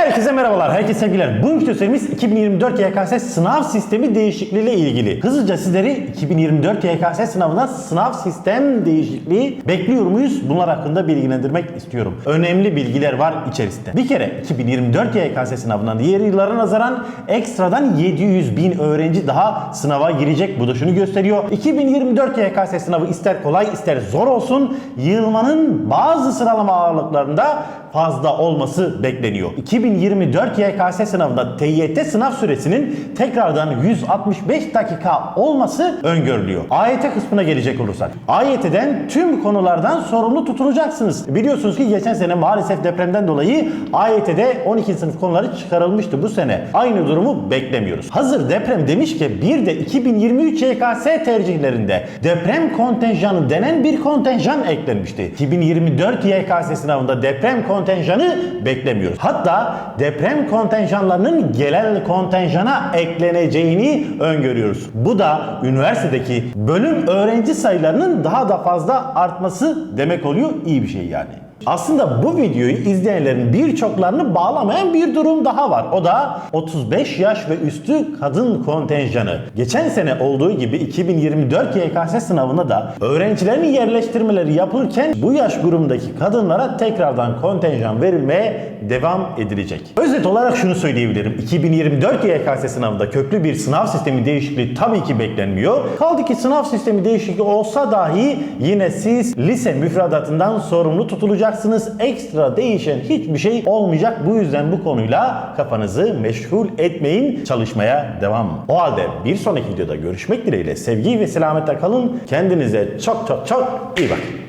Herkese merhabalar, herkese sevgiler. Bu video serimiz 2024 YKS sınav sistemi değişikliği ile ilgili. Hızlıca sizleri 2024 YKS sınavına sınav sistem değişikliği bekliyor muyuz? Bunlar hakkında bilgilendirmek istiyorum. Önemli bilgiler var içerisinde. Bir kere 2024 YKS sınavından diğer yıllara nazaran ekstradan 700 bin öğrenci daha sınava girecek. Bu da şunu gösteriyor. 2024 YKS sınavı ister kolay ister zor olsun yığılmanın bazı sıralama ağırlıklarında fazla olması bekleniyor. 2024 YKS sınavında TYT sınav süresinin tekrardan 165 dakika olması öngörülüyor. AYT kısmına gelecek olursak. AYT'den tüm konulardan sorumlu tutulacaksınız. Biliyorsunuz ki geçen sene maalesef depremden dolayı AYT'de 12. sınıf konuları çıkarılmıştı bu sene. Aynı durumu beklemiyoruz. Hazır deprem demiş ki bir de 2023 YKS tercihlerinde deprem kontenjanı denen bir kontenjan eklenmişti. 2024 YKS sınavında deprem kontenjanı beklemiyoruz. Hatta deprem kontenjanlarının genel kontenjana ekleneceğini öngörüyoruz. Bu da üniversitedeki bölüm öğrenci sayılarının daha da fazla artması demek oluyor. İyi bir şey yani. Aslında bu videoyu izleyenlerin birçoklarını bağlamayan bir durum daha var. O da 35 yaş ve üstü kadın kontenjanı. Geçen sene olduğu gibi 2024 YKS sınavında da öğrencilerin yerleştirmeleri yapılırken bu yaş grubundaki kadınlara tekrardan kontenjan verilmeye devam edilecek. Özet olarak şunu söyleyebilirim. 2024 YKS sınavında köklü bir sınav sistemi değişikliği tabii ki beklenmiyor. Kaldı ki sınav sistemi değişikliği olsa dahi yine siz lise müfredatından sorumlu tutulacaksınız. Ekstra değişen hiçbir şey olmayacak. Bu yüzden bu konuyla kafanızı meşgul etmeyin. Çalışmaya devam. O halde bir sonraki videoda görüşmek dileğiyle sevgi ve selametle kalın. Kendinize çok çok çok iyi bakın.